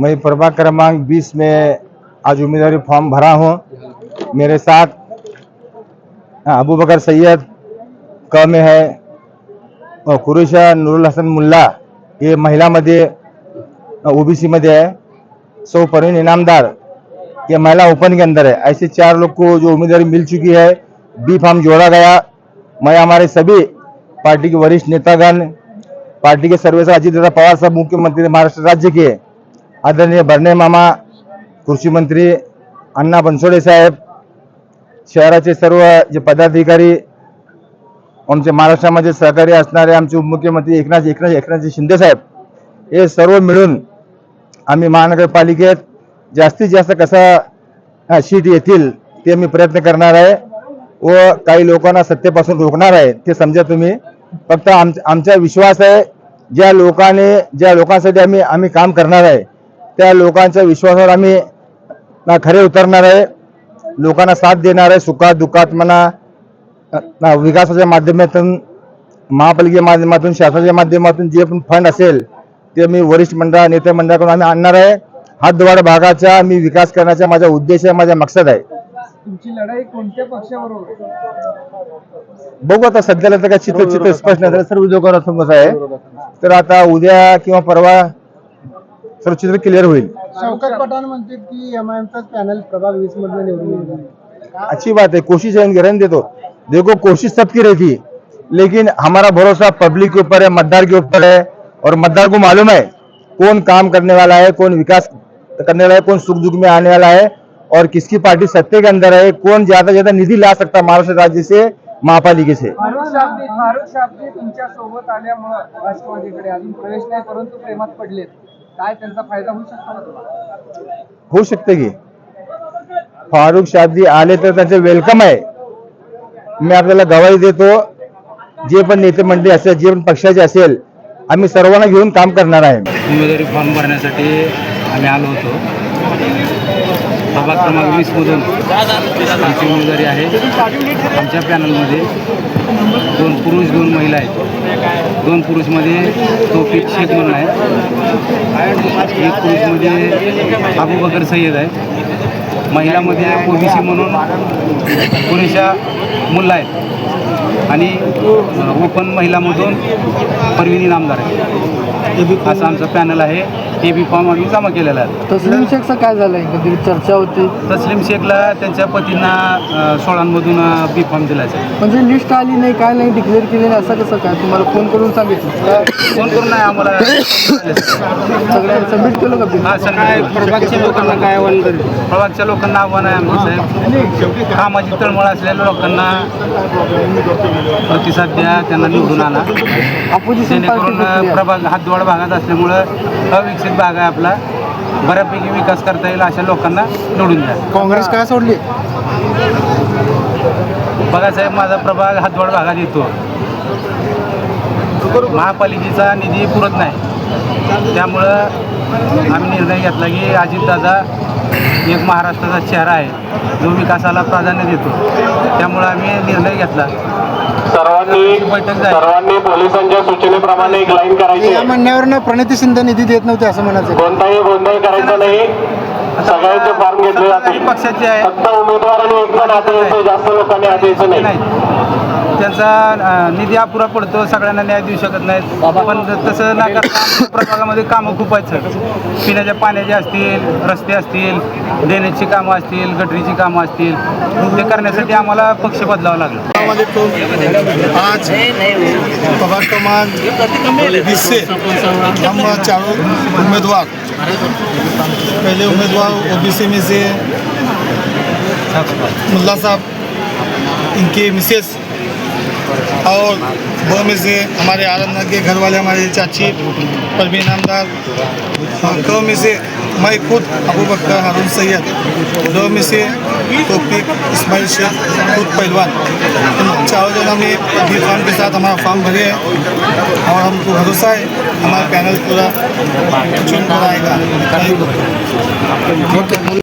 मैं प्रभाग क्रमांक 20 में आज उम्मीदवारी फॉर्म भरा हूँ। मेरे साथ अबू बकर सैयद, क में है, और कुरेशा नूरुल हसन मुल्ला, ये महिला महिलामध्ये ओबीसी मध्ये है। सौ परवीन इनामदार, ये महिला ओपन के अंदर है। ऐसे चार लोग को जो उम्मीदवारी मिल चुकी है, बी फॉर्म जोड़ा गया। मैं हमारे सभी पार्टी के वरिष्ठ नेतागण, पार्टी के सर्वेसर अजित दादा पवार साहब, मुख्यमंत्री महाराष्ट्र राज्य के आदरणीय बर्णे मामा कृषी मंत्री अण्णा बनसोडे साहेब शहराचे सर्व जे पदाधिकारी आमचे महाराष्ट्रामध्ये सहकारी असणारे आमचे उपमुख्यमंत्री एकनाथ एकनाथ एकनाथजी शिंदे साहेब हे सर्व मिळून आम्ही महानगरपालिकेत जास्तीत जास्त कसा शीट सीट येतील ते मी प्रयत्न करणार आहे व काही लोकांना सत्तेपासून रोखणार आहे ते समजा तुम्ही. फक्त आम आमचा विश्वास आहे ज्या लोकांनी ज्या लोकांसाठी आम्ही आम्ही काम करणार आहे त्या लोकांच्या विश्वासावर आम्ही ना खरे उतरणार आहे. लोकांना साथ देणार आहे. सुखात दुःखात म्हणा ना विकासाच्या माध्यमातून महापालिके माध्यमातून शासनाच्या माध्यमातून जे पण फंड असेल ते मी वरिष्ठ मंडळ नेते मंडळाकडून आम्ही आणणार आहे. हातदवाड भागाचा मी विकास करण्याचा माझा उद्देश आहे माझा मकसद आहे. तुमची लढाई कोणत्या पक्षाबरोबर आहे? बघू आता सध्याला तर काय चित्र चित्र स्पष्ट नाही. सर्व आहे तर आता उद्या किंवा परवा सर्व चित्र क्लिअर होईल. शौकत पठाण म्हणते की एमआयएमचाच पॅनल प्रभाग वीस मधलं निवडून अच्छी बात है कोशिश है गारंटी दे दो देखो कोशिश सबकी रहती है लेकिन हमारा भरोसा पब्लिक के ऊपर है मतदार के ऊपर है और मतदार को मालूम है कौन काम करने वाला है कौन विकास करने वाला है कौन सुख दुख में आने वाला है और किसकी पार्टी सत्ते के अंदर है कौन ज़्यादा ज़्यादा निधि ला सकता महाराष्ट्र राज्य से महापालिके से। तुमच्या सोबत आल्यामुळं राष्ट्रवादीकडे अजून प्रवेश नाही परंतु प्रेमात पडलेत. काय त्यांचा फायदा होऊ शकतो का तुम्हाला? होऊ शकते की. फारुख शाब्दी आले तर त्यांचे वेलकम आहे. मी आपल्याला गवाही देतो जे पण नेते मंडळी असेल जे पण पक्षाचे असेल आम्ही सर्वांना घेऊन काम करणार आहे. उमेदवारी फॉर्म भरण्यासाठी आम्ही आलो होतो. प्रभाग क्रमांक वीसमधून आमची उमेदवारी आहे. आमच्या पॅनलमध्ये दोन पुरुष दोन महिला आहेत. दोन पुरुषमध्ये तोफिक शेख म्हणून आहे. एक पुरुषमध्ये अबू बकर सय्यद आहे. महिलामध्ये ओबीसी म्हणून पुरेशा मुल्ला आहेत. आणि ओपन महिलामधून परविनी नामदार आहे असं आमचं पॅनल आहे. ए बी फॉर्म आम्ही जमा केलेला आहे. तस्लीम शेखचं काय झालंय कधी चर्चा होती. तस्लीम शेखला त्यांच्या पतींना अ, सोळांमधून बी फॉर्म दिलायचा आहे. म्हणजे लिस्ट आली नाही काय नाही डिक्लेअर केली नाही असं कसं काय? तुम्हाला फोन करून सांगितलं. फोन करून नाही आम्हाला सगळ्यांना सबमिट केलं का bill? हा सगळ्या प्रभागच्या लोकांना काय आव्हान करेल प्रभागच्या लोकांना आव्हान आहे आमचं साहेब. कामाची तळमळ असलेल्या लोकांना प्रतिसाद द्या त्यांना निवडून आणा. ऑपोजिशन जेणेकरून पार्टी प्रभाग हातदोड भागात असल्यामुळं अविकसित भाग आहे आपला. बऱ्यापैकी विकास करता येईल अशा लोकांना निवडून द्या. काँग्रेस काय सोडली? बघा साहेब माझा प्रभाग हातवड भागात येतो. महापालिकेचा निधी पुरत नाही. त्यामुळं आम्ही निर्णय घेतला की अजितदादा एक महाराष्ट्राचा चेहरा आहे. जो विकासाला प्राधान्य देतो. त्यामुळं आम्ही निर्णय घेतला. सर्वांनी. सर्वांनी पोलिसांच्या सूचनेप्रमाणे एक लाईन करायची. या म्हणण्यावरनं प्रणिती शिंदे निधी देत नव्हते असं म्हणायचं. कोणताही गोंधळ करायचा नाही. सगळ्यांचे फॉर्म घेतले काही जातील पक्षाचे आहे फक्त उमेदवाराने एक जण हाती यायचं जास्त लोकांनी हाती नाही. त्यांचा निधी अपुरा पडतो सगळ्यांना न्याय देऊ शकत नाहीत. पण तसं न करता प्रभागामध्ये कामं खूप आहेत सर. पिण्याच्या पाण्याचे असतील रस्ते असतील ड्रेनेजची कामं असतील गटरीची कामं असतील ते करण्यासाठी आम्हाला पक्ष बदलावं लागलं. आज क्रमांक बीस से हम चारों उम्मीदवार पहले उम्मीदवार ओबीसी में से मुल्ला साहब इनके मिसेस और दो में से हमारे आनंद के घर वाले हमारे चाची परवीन नामदार दो में से मैं खुद, अबू बकर, हारून सैयद, दो में से तोफिक इस्माइल शेख, खुद पहलवान। चारों जनों ने बी फॉर्म के साथ हमारा फॉर्म भरे हैं और हमको भरोसा है, हमारा पैनल पूरा चुन कर आएगा।